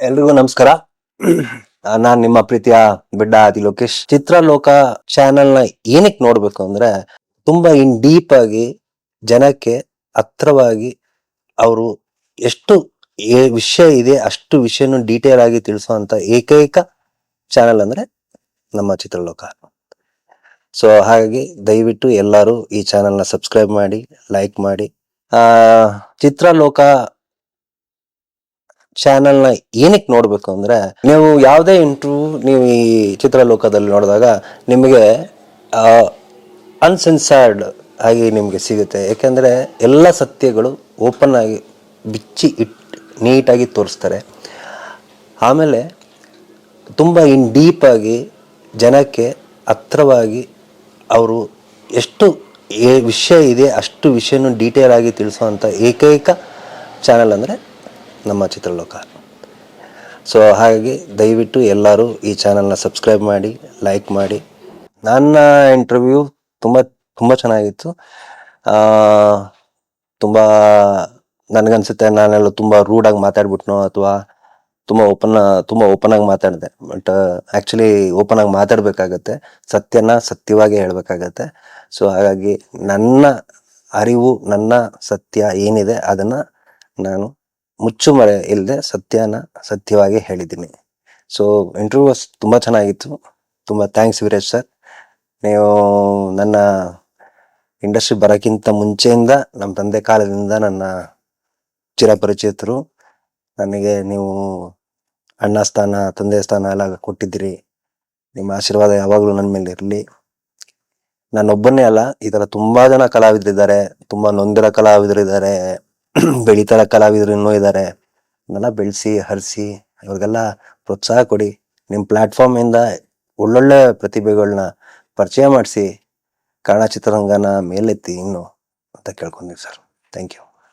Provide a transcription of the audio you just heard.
ಎಲ್ರಿಗೂ ನಮಸ್ಕಾರ. ನಾನ್ ನಿಮ್ಮ ಪ್ರೀತಿಯ ಬಿಡ್ಡ ಆದಿ ಲೋಕೇಶ್. ಚಿತ್ರಲೋಕ ಚಾನೆಲ್ನ ಏನಕ್ಕೆ ನೋಡ್ಬೇಕು ಅಂದ್ರೆ ತುಂಬಾ ಇನ್ ಡೀಪ್ ಆಗಿ ಜನಕ್ಕೆ ಹತ್ರವಾಗಿ ಅವರು ಎಷ್ಟು ವಿಷಯ ಇದೆ ಅಷ್ಟು ವಿಷಯನು ಡೀಟೇಲ್ ಆಗಿ ತಿಳಿಸುವಂತ ಏಕೈಕ ಚಾನೆಲ್ ಅಂದ್ರೆ ನಮ್ಮ ಚಿತ್ರಲೋಕ. ಸೊ, ಹಾಗಾಗಿ ದಯವಿಟ್ಟು ಎಲ್ಲರೂ ಈ ಚಾನೆಲ್ನ ಸಬ್ಸ್ಕ್ರೈಬ್ ಮಾಡಿ ಲೈಕ್ ಮಾಡಿ. ಆ, ಚಿತ್ರಲೋಕ ಚಾನೆಲ್ನ ಏನಕ್ಕೆ ನೋಡಬೇಕು ಅಂದರೆ, ನೀವು ಯಾವುದೇ ಇಂಟ್ರೂ ನೀವು ಈ ಚಿತ್ರಲೋಕದಲ್ಲಿ ನೋಡಿದಾಗ ನಿಮಗೆ ಅನ್ಸೆನ್ಸರ್ಡ್ ಆಗಿ ನಿಮಗೆ ಸಿಗುತ್ತೆ. ಯಾಕೆಂದರೆ ಎಲ್ಲ ಸತ್ಯಗಳು ಓಪನ್ ಆಗಿ ಬಿಚ್ಚಿ ಇಟ್ ನೀಟಾಗಿ ತೋರಿಸ್ತಾರೆ. ಆಮೇಲೆ ತುಂಬ ಇನ್ ಡೀಪಾಗಿ ಜನಕ್ಕೆ ಹತ್ರವಾಗಿ ಅವರು ಎಷ್ಟು ವಿಷಯ ಇದೆ ಅಷ್ಟು ವಿಷಯನೂ ಡೀಟೇಲ್ ಆಗಿ ತಿಳಿಸುವಂಥ ಏಕೈಕ ಚಾನಲ್ ಅಂದರೆ ನಮ್ಮ ಚಿತ್ರಲೋಕ. ಸೊ ಹಾಗಾಗಿ ದಯವಿಟ್ಟು ಎಲ್ಲರೂ ಈ ಚಾನಲ್ನ ಸಬ್ಸ್ಕ್ರೈಬ್ ಮಾಡಿ ಲೈಕ್ ಮಾಡಿ. ನನ್ನ ಇಂಟರ್ವ್ಯೂ ತುಂಬ ತುಂಬ ಚೆನ್ನಾಗಿತ್ತು. ತುಂಬ ನನಗನ್ಸುತ್ತೆ, ನಾನೆಲ್ಲ ತುಂಬ ರೂಡಾಗಿ ಮಾತಾಡ್ಬಿಟ್ನೋ ಅಥವಾ ತುಂಬ ಓಪನ್ ತುಂಬ ಓಪನ್ ಆಗಿ ಮಾತಾಡಿದೆ. ಬಟ್ ಆ್ಯಕ್ಚುಲಿ ಓಪನ್ ಆಗಿ ಮಾತಾಡಬೇಕಾಗತ್ತೆ. ಸತ್ಯನ ಸತ್ಯವಾಗಿ ಹೇಳಬೇಕಾಗತ್ತೆ. ಸೊ ಹಾಗಾಗಿ ನನ್ನ ಅರಿವು, ನನ್ನ ಸತ್ಯ ಏನಿದೆ ಅದನ್ನ ನಾನು ಮುಚ್ಚುಮರೆ ಇಲ್ಲದೆ ಸತ್ಯನ ಸತ್ಯವಾಗಿ ಹೇಳಿದ್ದೀನಿ. ಸೊ ಇಂಟರ್ವ್ಯೂ ತುಂಬ ಚೆನ್ನಾಗಿತ್ತು. ತುಂಬ ಥ್ಯಾಂಕ್ಸ್ ವೀರೇಶ್ ಸರ್ ನೀವು ನನ್ನ ಇಂಡಸ್ಟ್ರಿ ಬರೋಕ್ಕಿಂತ ಮುಂಚೆಯಿಂದ ನಮ್ಮ ತಂದೆ ಕಾಲದಿಂದ ನನ್ನ ಚಿರಪರಿಚಿತರು, ನನಗೆ ನೀವು ಅಣ್ಣ ಸ್ಥಾನ, ತಂದೆ ಸ್ಥಾನ ಎಲ್ಲ ಕೊಟ್ಟಿದ್ದೀರಿ. ನಿಮ್ಮ ಆಶೀರ್ವಾದ ಯಾವಾಗಲೂ ನನ್ನ ಮೇಲೆ ಇರಲಿ. ನಾನೊಬ್ಬನೇ ಅಲ್ಲ, ಈ ಥರ ತುಂಬ ಜನ ಕಲಾವಿದರಿದ್ದಾರೆ, ತುಂಬ ನೊಂದಿರೋ ಕಲಾವಿದರಿದ್ದಾರೆ. ಬೆಳೀತಾರ ಕಲಾವಿದರು ಇನ್ನೂ ಇದ್ದಾರೆ ಅದನ್ನೆಲ್ಲ ಬೆಳೆಸಿ, ಹರಿಸಿ, ಇವ್ರಿಗೆಲ್ಲ ಪ್ರೋತ್ಸಾಹ ಕೊಡಿ. ನಿಮ್ಮ ಪ್ಲಾಟ್ಫಾರ್ಮ್ ಇಂದ ಒಳ್ಳೊಳ್ಳೆ ಪ್ರತಿಭೆಗಳನ್ನ ಪರಿಚಯ ಮಾಡಿಸಿ, ಕನ್ನಡ ಚಿತ್ರರಂಗನ ಮೇಲೆತ್ತಿ ಇನ್ನು ಅಂತ ಕೇಳ್ಕೊಂತೀವಿ ಸರ್. Thank you